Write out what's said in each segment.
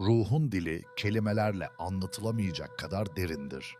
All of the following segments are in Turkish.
Ruhun dili kelimelerle anlatılamayacak kadar derindir.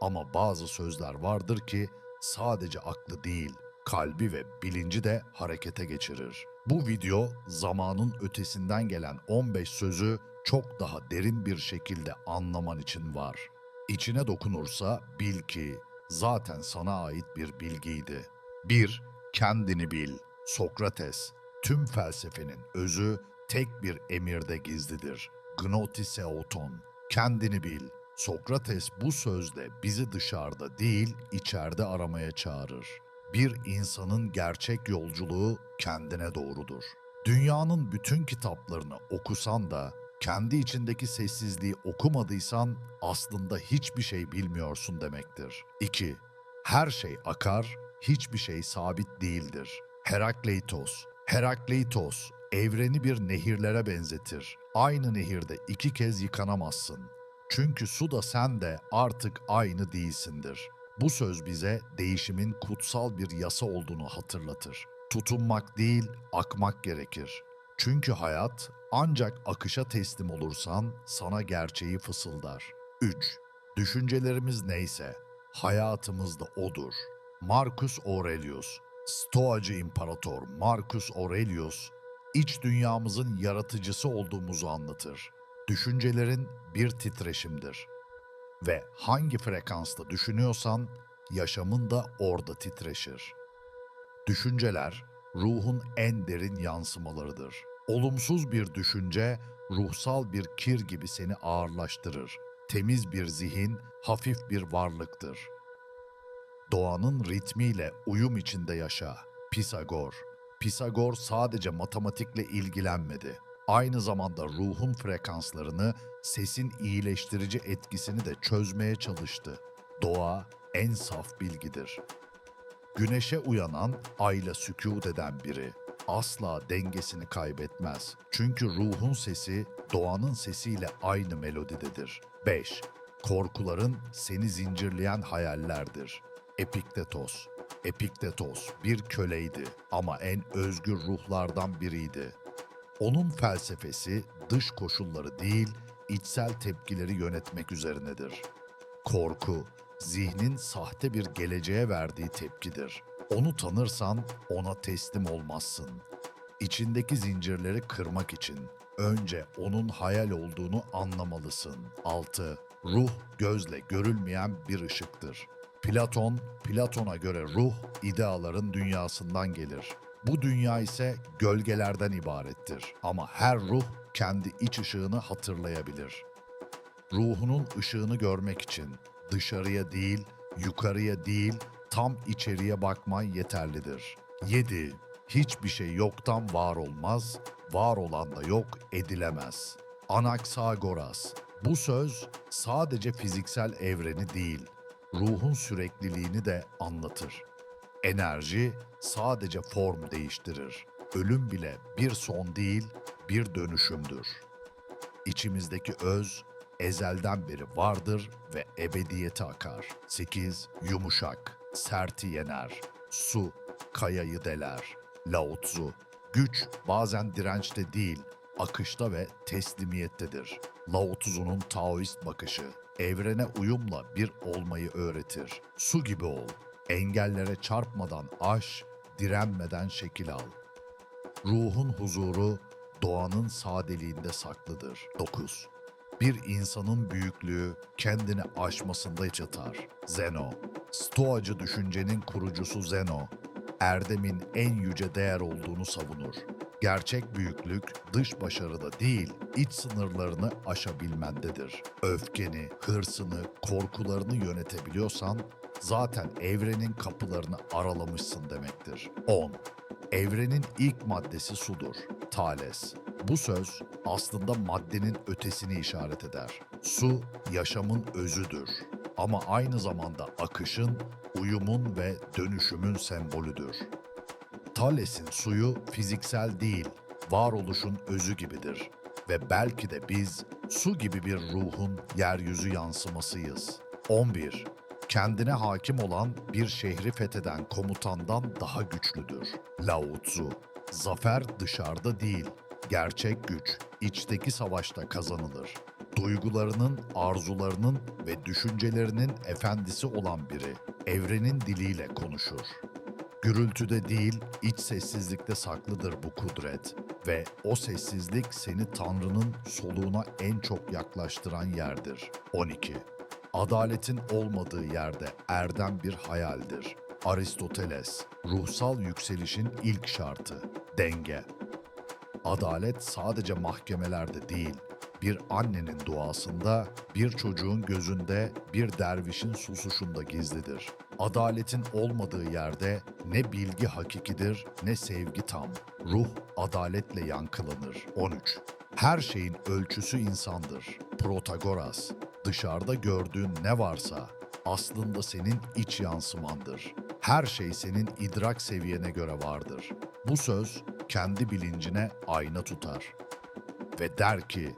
Ama bazı sözler vardır ki sadece aklı değil, kalbi ve bilinci de harekete geçirir. Bu video zamanın ötesinden gelen 15 sözü çok daha derin bir şekilde anlaman için var. İçine dokunursa bil ki zaten sana ait bir bilgiydi. 1. Kendini bil. Sokrates. Tüm felsefenin özü tek bir emirde gizlidir. Gnotiseuton. Kendini bil. Sokrates bu sözle bizi dışarıda değil, içeride aramaya çağırır. Bir insanın gerçek yolculuğu kendine doğrudur. Dünyanın bütün kitaplarını okusan da kendi içindeki sessizliği okumadıysan aslında hiçbir şey bilmiyorsun demektir. 2. Her şey akar, hiçbir şey sabit değildir. Herakleitos. Herakleitos evreni bir nehirlere benzetir. Aynı nehirde iki kez yıkanamazsın. Çünkü su da sen de artık aynı değilsindir. Bu söz bize değişimin kutsal bir yasa olduğunu hatırlatır. Tutunmak değil, akmak gerekir. Çünkü hayat ancak akışa teslim olursan sana gerçeği fısıldar. 3. Düşüncelerimiz neyse, hayatımız da odur. Marcus Aurelius, Stoacı İmparator Marcus Aurelius, iç dünyamızın yaratıcısı olduğumuzu anlatır. Düşüncelerin bir titreşimdir. Ve hangi frekansta düşünüyorsan, yaşamın da orada titreşir. Düşünceler, ruhun en derin yansımalarıdır. Olumsuz bir düşünce, ruhsal bir kir gibi seni ağırlaştırır. Temiz bir zihin, hafif bir varlıktır. Doğanın ritmiyle uyum içinde yaşa. Pisagor. Pisagor sadece matematikle ilgilenmedi. Aynı zamanda ruhun frekanslarını, sesin iyileştirici etkisini de çözmeye çalıştı. Doğa en saf bilgidir. Güneşe uyanan, ayla sükût eden biri asla dengesini kaybetmez. Çünkü ruhun sesi doğanın sesiyle aynı melodidedir. 5. Korkuların seni zincirleyen hayallerdir. Epiktetos. Epiktetos bir köleydi ama en özgür ruhlardan biriydi. Onun felsefesi dış koşulları değil, içsel tepkileri yönetmek üzerinedir. Korku, zihnin sahte bir geleceğe verdiği tepkidir. Onu tanırsan ona teslim olmazsın. İçindeki zincirleri kırmak için önce onun hayal olduğunu anlamalısın. 6. Ruh gözle görülmeyen bir ışıktır. Platon, Platon'a göre ruh ideaların dünyasından gelir. Bu dünya ise gölgelerden ibarettir. Ama her ruh kendi iç ışığını hatırlayabilir. Ruhunun ışığını görmek için dışarıya değil, yukarıya değil, tam içeriye bakman yeterlidir. 7. Hiçbir şey yoktan var olmaz, var olan da yok edilemez. Anaxagoras. Bu söz sadece fiziksel evreni değil, ruhun sürekliliğini de anlatır. Enerji sadece form değiştirir. Ölüm bile bir son değil, bir dönüşümdür. İçimizdeki öz ezelden beri vardır ve ebediyete akar. 8. Yumuşak, serti yener. Su, kayayı deler. Lao güç bazen dirençte değil, akışta ve teslimiyettedir. Lao Tzu'nun Taoist bakışı, evrene uyumla bir olmayı öğretir. Su gibi ol, engellere çarpmadan aş, direnmeden şekil al. Ruhun huzuru doğanın sadeliğinde saklıdır. 9. Bir insanın büyüklüğü kendini aşmasında yatar. Zeno, Stoacı düşüncenin kurucusu Zeno, erdemin en yüce değer olduğunu savunur. Gerçek büyüklük dış başarıda değil, iç sınırlarını aşabilmendedir. Öfkeni, hırsını, korkularını yönetebiliyorsan zaten evrenin kapılarını aralamışsın demektir. 10. Evrenin ilk maddesi sudur. Thales. Bu söz aslında maddenin ötesini işaret eder. Su yaşamın özüdür ama aynı zamanda akışın, uyumun ve dönüşümün sembolüdür. Thales'in suyu fiziksel değil, varoluşun özü gibidir ve belki de biz su gibi bir ruhun yeryüzü yansımasıyız. 11. Kendine hakim olan bir şehri fetheden komutandan daha güçlüdür. Lao Tzu. Zafer dışarıda değil, Gerçek güç içteki savaşta kazanılır. Duygularının, arzularının ve düşüncelerinin efendisi olan biri evrenin diliyle konuşur. Gürültüde değil, iç sessizlikte saklıdır bu kudret ve o sessizlik seni Tanrı'nın soluğuna en çok yaklaştıran yerdir. 12. Adaletin olmadığı yerde erdem bir hayaldir. Aristoteles, ruhsal yükselişin ilk şartı, denge. Adalet sadece mahkemelerde değil, bir annenin duasında, bir çocuğun gözünde, bir dervişin susuşunda gizlidir. Adaletin olmadığı yerde ne bilgi hakikidir ne sevgi tam. Ruh adaletle yankılanır. 13. Her şeyin ölçüsü insandır. Protagoras, dışarıda gördüğün ne varsa aslında senin iç yansımandır. Her şey senin idrak seviyene göre vardır. Bu söz kendi bilincine ayna tutar ve der ki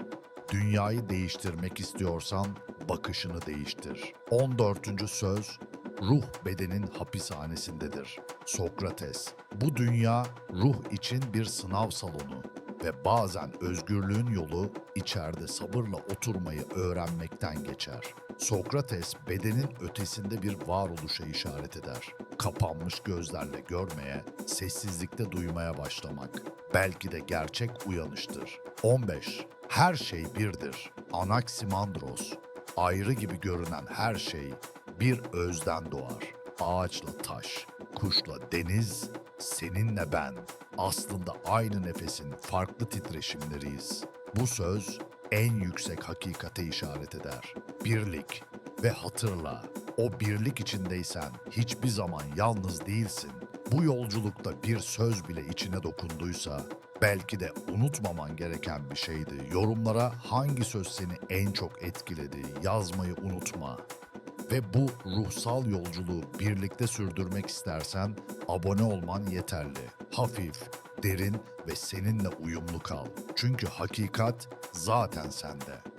dünyayı değiştirmek istiyorsan bakışını değiştir. 14. söz ruh bedenin hapishanesindedir. Sokrates bu dünya ruh için bir sınav salonu ve bazen özgürlüğün yolu içeride sabırla oturmayı öğrenmekten geçer. Sokrates bedenin ötesinde bir varoluşa işaret eder. Kapanmış gözlerle görmeye, sessizlikte duymaya başlamak. Belki de gerçek uyanıştır. 15. Her şey birdir. Anaximandros. Ayrı gibi görünen her şey bir özden doğar. Ağaçla taş, kuşla deniz, seninle ben. Aslında aynı nefesin farklı titreşimleriyiz. Bu söz en yüksek hakikate işaret eder. Birlik ve hatırla, o birlik içindeysen hiçbir zaman yalnız değilsin. Bu yolculukta bir söz bile içine dokunduysa belki de unutmaman gereken bir şeydi. Yorumlara hangi söz seni en çok etkiledi yazmayı unutma. Ve bu ruhsal yolculuğu birlikte sürdürmek istersen abone olman yeterli. Hafif, derin ve seninle uyumlu kal. Çünkü hakikat zaten sende.